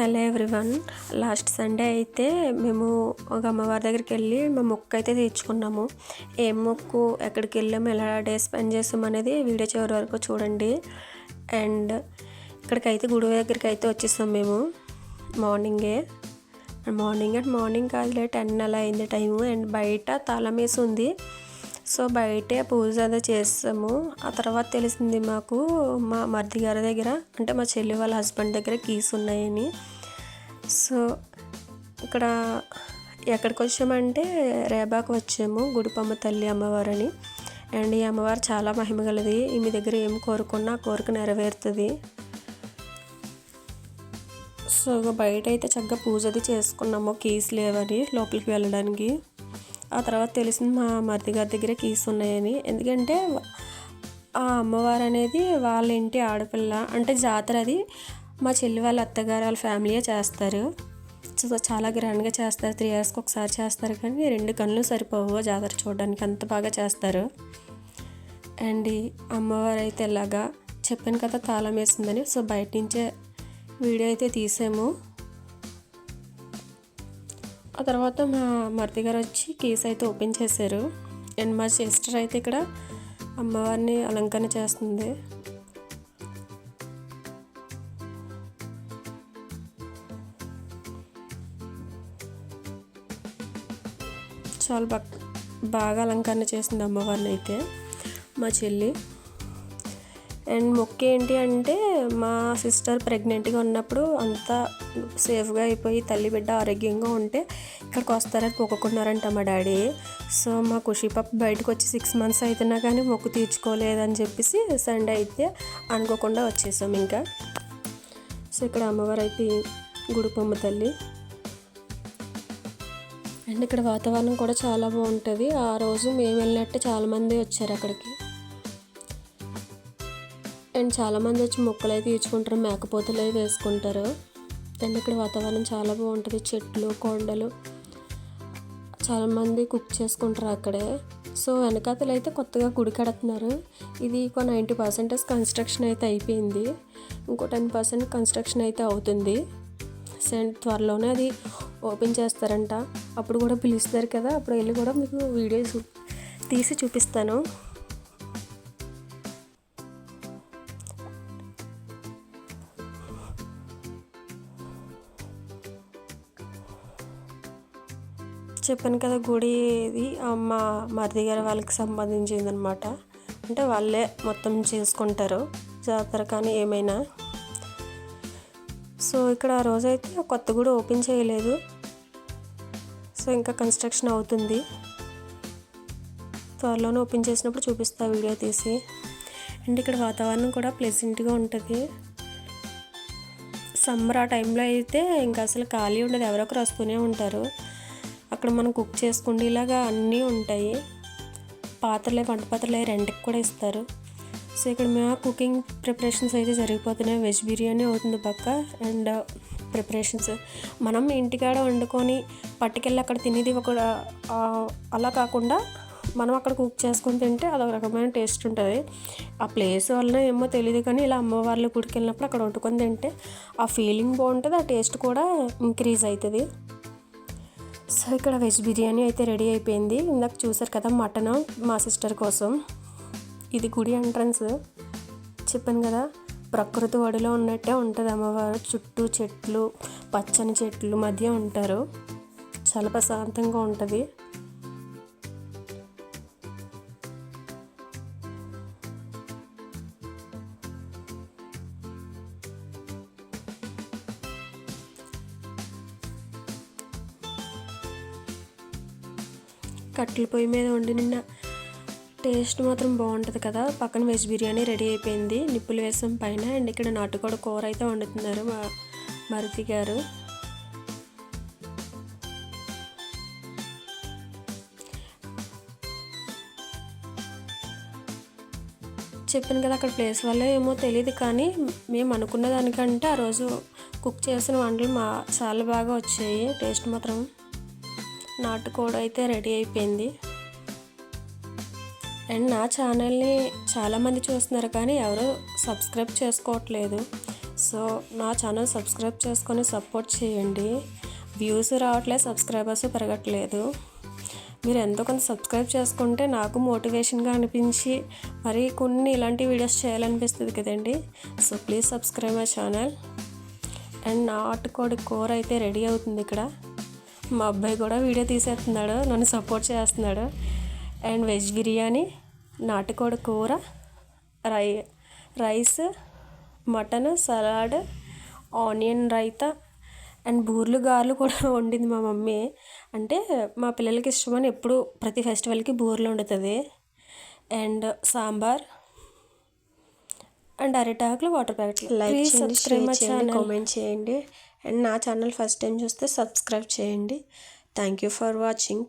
Hello everyone. Last Sunday అయితే మేము ఒక అమ్మవారి దగ్గరికి వెళ్ళి మా మొక్కు అయితే తీర్చుకున్నాము. ఏం మొక్కు ఎక్కడికి వెళ్ళాము ఎలా డే స్పెండ్ చేసాము అనేది వీడియో చివరి వరకు చూడండి. అండ్ ఇక్కడికైతే గుడి దగ్గరికి అయితే వచ్చేసాం మేము. మార్నింగే. మార్నింగ్ అండ్ మార్నింగ్ కాదులే టెన్ అలా అయింది టైము. అండ్ బయట తాళం వేసి ఉంది. సో బయటే పూజ అదే చేస్తాము. ఆ తర్వాత తెలిసింది మాకు మా మరిది గారి దగ్గర అంటే మా చెల్లి వాళ్ళ హస్బెండ్ దగ్గర కీస్ ఉన్నాయని. సో ఇక్కడ ఎక్కడికి వచ్చామంటే రేబాకు వచ్చాము గుడిపమ్మ తల్లి అమ్మవారని. అండ్ ఈ అమ్మవారు చాలా మహిమ గలది మీ దగ్గర ఏం కోరుకున్నా ఆ కోరిక నెరవేరుతుంది. సో బయట అయితే చక్కగా పూజ అది చేసుకున్నాము కీస్ లేవని లోపలికి వెళ్ళడానికి. ఆ తర్వాత తెలిసింది మా మరిది గారి దగ్గర కీస్ ఉన్నాయని. ఎందుకంటే ఆ అమ్మవారు అనేది వాళ్ళ ఇంటి ఆడపిల్ల అంటే జాతర అది. మా చెల్లి వాళ్ళ అత్తగారు వాళ్ళ ఫ్యామిలీయే చేస్తారు. సో చాలా గ్రాండ్గా చేస్తారు. త్రీ ఇయర్స్కి ఒకసారి చేస్తారు. కానీ రెండు కళ్ళు సరిపోవు జాతర చూడడానికి. అంత బాగా చేస్తారు. అండ్ అమ్మవారు అయితే ఇలాగా చెప్పాను కదా తాళం వేసిందని. సో బయట నుంచే వీడియో అయితే తీసాము. ఆ తర్వాత మా మరిది గారు వచ్చి కేసు అయితే ఓపెన్ చేశారు. అండ్ మా సిస్టర్ అయితే ఇక్కడ అమ్మవారిని అలంకరణ చేస్తుంది. చాలా బాగా బాగా అలంకరణ చేసింది అమ్మవారిని అయితే మా చెల్లి. అండ్ మొక్క ఏంటి అంటే మా సిస్టర్ ప్రెగ్నెంట్గా ఉన్నప్పుడు అంతా సేఫ్గా అయిపోయి తల్లి బిడ్డ ఆరోగ్యంగా ఉంటే ఇక్కడికి వస్తారని మొక్కుకున్నారంట మా డాడీ. సో మా ఖుషి పాప బయటకు వచ్చి సిక్స్ మంత్స్ అవుతున్నా కానీ మొక్కు తీర్చుకోలేదని చెప్పేసి సండే అయితే అనుకోకుండా వచ్చేసాం ఇంకా. సో ఇక్కడ అమ్మవారు అయితే గుడిపొమ్మ తల్లి. అండ్ ఇక్కడ వాతావరణం కూడా చాలా బాగుంటుంది. ఆ రోజు మేము వెళ్ళినట్టే చాలామంది వచ్చారు అక్కడికి. అండ్ చాలామంది వచ్చి మొక్కలు అయితే తీర్చుకుంటారు మేకపోతలు అయితే వేసుకుంటారు. అండ్ ఇక్కడ వాతావరణం చాలా బాగుంటుంది చెట్లు కొండలు. చాలామంది కుక్ చేసుకుంటారు అక్కడే. సో వెనకాతలు అయితే కొత్తగా గుడి కడుతున్నారు. ఇది ఒక నైంటీ పర్సెంటేజ్ కన్స్ట్రక్షన్ అయితే అయిపోయింది. ఇంకో టెన్ పర్సెంట్ కన్స్ట్రక్షన్ అయితే అవుతుంది. సెంట్ త్వరలోనే అది ఓపెన్ చేస్తారంట. అప్పుడు కూడా పిలుస్తారు కదా అప్పుడు వెళ్ళి కూడా మీకు వీడియోస్ తీసి చూపిస్తాను. చెప్పాను కదా గుడి ఇది. మా మరిది గారి వాళ్ళకి సంబంధించింది అనమాట అంటే వాళ్ళే మొత్తం చేసుకుంటారు జాతర కానీ ఏమైనా. సో ఇక్కడ ఆ రోజైతే కొత్త గుడి ఓపెన్ చేయలేదు. సో ఇంకా కన్స్ట్రక్షన్ అవుతుంది. త్వరలోనే ఓపెన్ చేసినప్పుడు చూపిస్తా వీడియో తీసి. అండ్ ఇక్కడ వాతావరణం కూడా ప్లెజెంట్గా ఉంటుంది. సమ్మర్ ఆ టైంలో అయితే ఇంకా అసలు ఖాళీ ఉండదు. ఎవరొకరు వస్తూనే ఉంటారు. అక్కడ మనం కుక్ చేసుకోండి ఇలాగా అన్నీ ఉంటాయి. పాత్రలే వంట పాత్రలే రెంట్కి కూడా ఇస్తారు. సో ఇక్కడ మేము కుకింగ్ ప్రిపరేషన్స్ అయితే జరిగిపోతున్నాయి. వెజ్ బిర్యానీ అవుతుంది పక్క అండ్ ప్రిపరేషన్స్ మనం ఇంటికాడ వండుకొని పట్టుకెళ్ళి అక్కడ తినేది ఒక అలా కాకుండా మనం అక్కడ కుక్ చేసుకొని తింటే అదొక రకమైన టేస్ట్ ఉంటుంది. ఆ ప్లేస్ వలన ఏమో తెలియదు కానీ ఇలా అమ్మవార్ల గుడికి వెళ్ళినప్పుడు అక్కడ వండుకొని తింటే ఆ ఫీలింగ్ బాగుంటుంది ఆ టేస్ట్ కూడా ఇంక్రీజ్ అవుతుంది. సో ఇక్కడ వెజ్ బిర్యానీ అయితే రెడీ అయిపోయింది. ఇందాక చూసారు కదా మటన్ మా సిస్టర్ కోసం. ఇది గుడి ఎంట్రన్స్. చెప్పాను కదా ప్రకృతి ఒడిలో ఉన్నట్టే ఉంటుంది అమ్మవారు. చుట్టూ చెట్లు పచ్చని చెట్లు మధ్య ఉంటారు. చాలా ప్రశాంతంగా ఉంటుంది. కట్టెల పొయ్యి మీద వండిన టేస్ట్ మాత్రం బాగుంటుంది కదా. పక్కన వెజ్ బిర్యానీ రెడీ అయిపోయింది. నిప్పులు వేసాం పైన. అండ్ ఇక్కడ నాటుకోడ కూర అయితే వండుతున్నారు మా మరిది గారు. చెప్పాను కదా అక్కడ ప్లేస్ వల్ల ఏమో తెలియదు కానీ మేము అనుకున్న దానికంటే ఆ రోజు కుక్ చేసిన వంటలు మా చాలా బాగా వచ్చాయి. టేస్ట్ మాత్రం నాటుకోడి అయితే రెడీ అయిపోయింది. అండ్ నా ఛానల్ని చాలామంది చూస్తున్నారు కానీ ఎవరు సబ్స్క్రైబ్ చేసుకోవట్లేదు. సో నా ఛానల్ సబ్స్క్రైబ్ చేసుకొని సపోర్ట్ చేయండి. వ్యూస్ రావట్లేదు సబ్స్క్రైబర్స్ పెరగట్లేదు. మీరు ఎంతో కొంత సబ్స్క్రైబ్ చేసుకుంటే నాకు మోటివేషన్గా అనిపించి మరి కొన్ని ఇలాంటి వీడియోస్ చేయాలనిపిస్తుంది కదండి. So please subscribe my channel. And నాటుకోడి కూర అయితే రెడీ అవుతుంది ఇక్కడ. మా అబ్బాయి కూడా వీడియో తీసేస్తున్నాడు నన్ను సపోర్ట్ చేస్తున్నాడు. అండ్ వెజ్ బిర్యానీ నాటుకోడి కూర రై rice mutton salad onion raita and బూర్లు గారెలు కూడా వండింది మా మమ్మీ. అంటే మా పిల్లలకి ఇష్టమని ఎప్పుడు ప్రతి ఫెస్టివల్కి బూరెలు వండుతుంది. అండ్ సాంబార్ అండ్ అరిటాకులు వాటర్ ప్యాకెట్లు. లైక్ చేయండి కామెంట్ చేయండి. అండ్ నా ఛానల్ ఫస్ట్ టైం చూస్తే సబ్స్క్రైబ్ చేయండి. Thank you for watching.